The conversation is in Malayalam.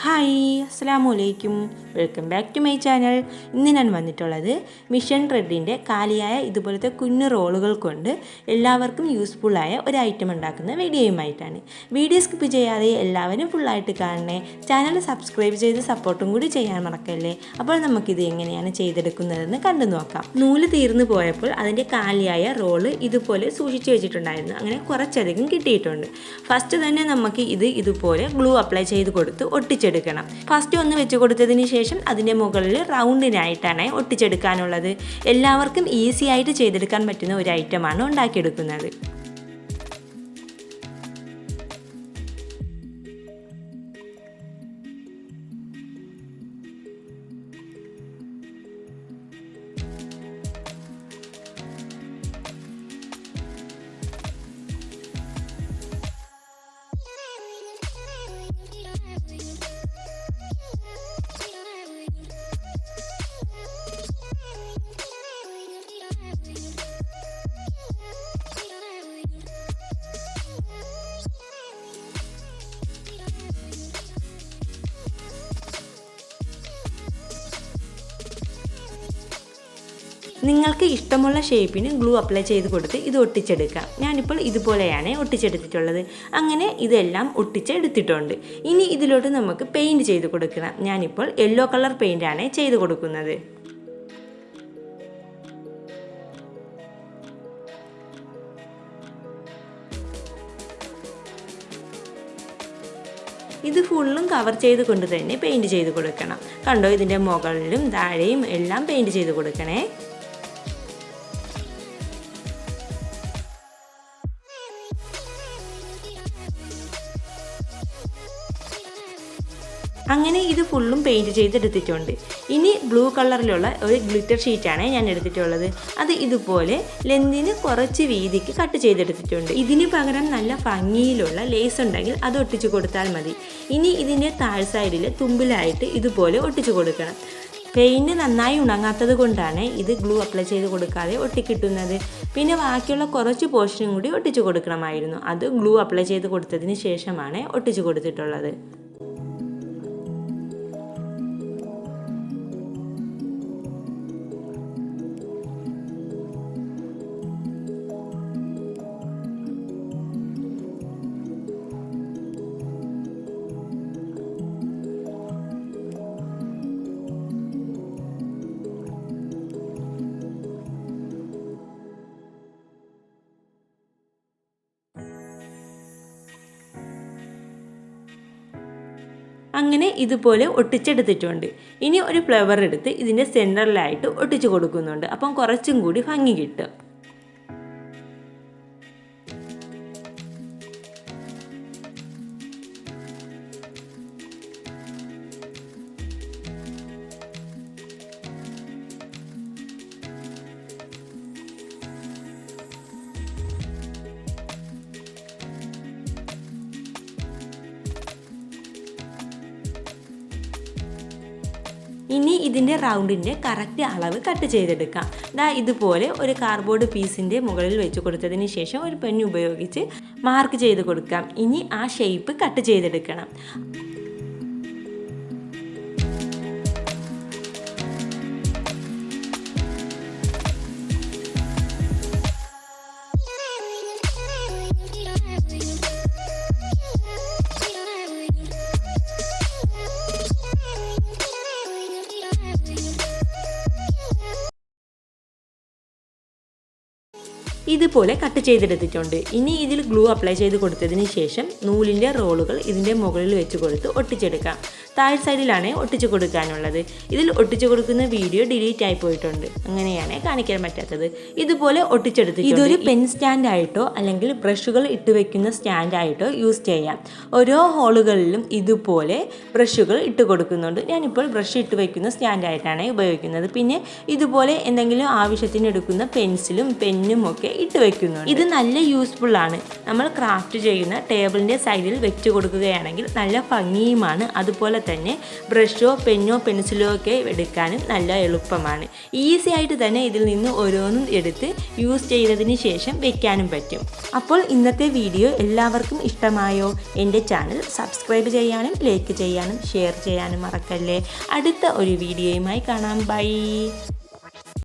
ഹായ് അസ്സാം വലൈക്കും welcome back to my channel ഇന്ന് ഞാൻ വന്നിട്ടുള്ളത് മിഷൻ റെഡിന്റെ കാലിയായ ഇതുപോലത്തെ കുഞ്ഞു റോളുകൾ കൊണ്ട് എല്ലാവർക്കും യൂസ്ഫുള്ളായ ഒരു ഐറ്റം ഉണ്ടാക്കുന്ന വീഡിയോയുമായിട്ടാണ്. വീഡിയോ സ്കിപ്പ് ചെയ്യാതെ എല്ലാവരും ഫുള്ളായിട്ട് കാണണേ. ചാനൽ സബ്സ്ക്രൈബ് ചെയ്ത് സപ്പോർട്ടും കൂടി ചെയ്യാൻ മറക്കല്ലേ? അപ്പോൾ നമുക്കിത് എങ്ങനെയാണ് ചെയ്തെടുക്കുന്നതെന്ന് കണ്ടു നോക്കാം. നൂൽ തീർന്നു പോയപ്പോൾ അതിന്റെ കാലിയായ റോൾ ഇതുപോലെ സൂക്ഷിച്ചു വെച്ചിട്ടുണ്ടായിരുന്നു. അങ്ങനെ കുറച്ചധികം കിട്ടിയിട്ടുണ്ട്. ഫസ്റ്റ് തന്നെ നമുക്ക് ഇത് ഇതുപോലെ ഗ്ലൂ അപ്ലൈ ചെയ്ത് കൊടുത്ത് ഒട്ടിച്ചെടുക്കണം. ഫസ്റ്റ് ഒന്ന് വെച്ച് കൊടുത്തതിന് അതിന്റെ മുകളിൽ റൗണ്ടിനായിട്ടാണ് ഒട്ടിച്ചെടുക്കാനുള്ളത്. എല്ലാവർക്കും ഈസി ആയിട്ട് ചെയ്തെടുക്കാൻ പറ്റുന്ന ഒരു ഐറ്റമാണ് ഉണ്ടാക്കിയെടുക്കുന്നത്. നിങ്ങൾക്ക് ഇഷ്ടമുള്ള ഷേപ്പിന് ഗ്ലൂ അപ്ലൈ ചെയ്ത് കൊടുത്ത് ഇത് ഒട്ടിച്ചെടുക്കാം. ഞാനിപ്പോൾ ഇതുപോലെയാണ് ഒട്ടിച്ചെടുത്തിട്ടുള്ളത്. അങ്ങനെ ഇതെല്ലാം ഒട്ടിച്ചെടുത്തിട്ടുണ്ട്. ഇനി ഇതിലോട്ട് നമുക്ക് പെയിന്റ് ചെയ്ത് കൊടുക്കണം. ഞാനിപ്പോൾ യെല്ലോ കളർ പെയിന്റാണ് ചെയ്ത് കൊടുക്കുന്നത്. ഇത് ഫുള്ളും കവർ ചെയ്ത് കൊണ്ട് തന്നെ പെയിന്റ് ചെയ്ത് കൊടുക്കണം. കണ്ടോ ഇതിന്റെ മുകളിലും താഴെയും എല്ലാം പെയിന്റ് ചെയ്ത് കൊടുക്കണേ. അങ്ങനെ ഇത് ഫുള്ളും പെയിന്റ് ചെയ്തെടുത്തിട്ടുണ്ട്. ഇനി ബ്ലൂ കളറിലുള്ള ഒരു ഗ്ലിറ്റർ ഷീറ്റാണ് ഞാൻ എടുത്തിട്ടുള്ളത്. അത് ഇതുപോലെ ലെന്തിന് കുറച്ച് വീതിക്ക് കട്ട് ചെയ്തെടുത്തിട്ടുണ്ട്. ഇതിന് പകരം നല്ല ഭംഗിയിലുള്ള ലേസ് ഉണ്ടെങ്കിൽ അത് ഒട്ടിച്ചു കൊടുത്താൽ മതി. ഇനി ഇതിന്റെ താഴ് സൈഡിൽ തുമ്പിലായിട്ട് ഇതുപോലെ ഒട്ടിച്ചു കൊടുക്കണം. പെയിന്റ് നന്നായി ഉണങ്ങാത്തത് കൊണ്ടാണ് ഇത് ഗ്ലൂ അപ്ലൈ ചെയ്ത് കൊടുക്കാതെ ഒട്ടിക്കിട്ടുന്നത് പിന്നെ ബാക്കിയുള്ള കുറച്ച് പോർഷനും കൂടി ഒട്ടിച്ചു കൊടുക്കണമായിരുന്നു. അത് ഗ്ലൂ അപ്ലൈ ചെയ്ത് കൊടുത്തതിന് ശേഷമാണ് ഒട്ടിച്ചു കൊടുത്തിട്ടുള്ളത്. അങ്ങനെ ഇതുപോലെ ഒട്ടിച്ചെടുത്തിട്ടുണ്ട്. ഇനി ഒരു ഫ്ലവർ എടുത്ത് ഇതിന്റെ സെന്ററിലായിട്ട് ഒട്ടിച്ചു കൊടുക്കുന്നുണ്ട്. അപ്പം കുറച്ചും കൂടി ഭംഗി കിട്ടും. ഇനി ഇതിന്റെ റൗണ്ടിന്റെ കറക്റ്റ് അളവ് കട്ട് ചെയ്തെടുക്കാം. ദാ ഇതുപോലെ ഒരു കാർഡ്ബോർഡ് പീസിന്റെ മുകളിൽ വെച്ച് കൊടുത്തതിന് ശേഷം ഒരു പെൻ ഉപയോഗിച്ച് മാർക്ക് ചെയ്ത് കൊടുക്കാം. ഇനി ആ ഷേപ്പ് കട്ട് ചെയ്തെടുക്കണം. ഇതുപോലെ കട്ട് ചെയ്തെടുത്തിട്ടുണ്ട്. ഇനി ഇതിൽ ഗ്ലൂ അപ്ലൈ ചെയ്ത് കൊടുത്തതിന് ശേഷം നൂലിന്റെ റോളുകൾ ഇതിന്റെ മുകളിൽ വെച്ച് കൊടുത്ത് ഒട്ടിച്ചെടുക്കാം. താഴ് സൈഡിലാണ് ഒട്ടിച്ചു കൊടുക്കാനുള്ളത്. ഇതിൽ ഒട്ടിച്ചു കൊടുക്കുന്ന വീഡിയോ ഡിലീറ്റ് ആയി പോയിട്ടുണ്ട്. അങ്ങനെയാണ് കാണിക്കാൻ പറ്റാത്തത്. ഇതുപോലെ ഒട്ടിച്ചെടുത്ത് ഇതൊരു പെൻ സ്റ്റാൻഡ് ആയിട്ടോ അല്ലെങ്കിൽ ബ്രഷുകൾ ഇട്ട് വെക്കുന്ന സ്റ്റാൻഡ് ആയിട്ടോ യൂസ് ചെയ്യാം. ഓരോ ഹോളുകളിലും ഇതുപോലെ ബ്രഷുകൾ ഇട്ട് കൊടുക്കുന്നുണ്ട്. ഞാനിപ്പോൾ ബ്രഷ് ഇട്ട് വെക്കുന്ന സ്റ്റാൻഡായിട്ടാണ് ഉപയോഗിക്കുന്നത്. പിന്നെ ഇതുപോലെ എന്തെങ്കിലും ആവശ്യത്തിന് എടുക്കുന്ന പെൻസിലും പെന്നും ഒക്കെ ഇട്ട് വെക്കുന്നുണ്ട്. ഇത് നല്ല യൂസ്ഫുൾ ആണ്. നമ്മൾ ക്രാഫ്റ്റ് ചെയ്യുന്ന ടേബിളിന്റെ സൈഡിൽ വെച്ച് കൊടുക്കുകയാണെങ്കിൽ നല്ല ഭംഗിയുമാണ്. അതുപോലെ തന്നെ ബ്രഷോ പെന്നോ പെൻസിലോ ഒക്കെ എടുക്കാനും നല്ല എളുപ്പമാണ്. ഈസി ആയിട്ട് തന്നെ ഇതിൽ നിന്ന് ഓരോന്നും എടുത്ത് യൂസ് ചെയ്തതിന് ശേഷം വെക്കാനും പറ്റും. അപ്പോൾ ഇന്നത്തെ വീഡിയോ എല്ലാവർക്കും ഇഷ്ടമായോ? എന്റെ ചാനൽ സബ്സ്ക്രൈബ് ചെയ്യാനും ലൈക്ക് ചെയ്യാനും ഷെയർ ചെയ്യാനും മറക്കല്ലേ? അടുത്ത ഒരു വീഡിയോയുമായി കാണാം. ബൈ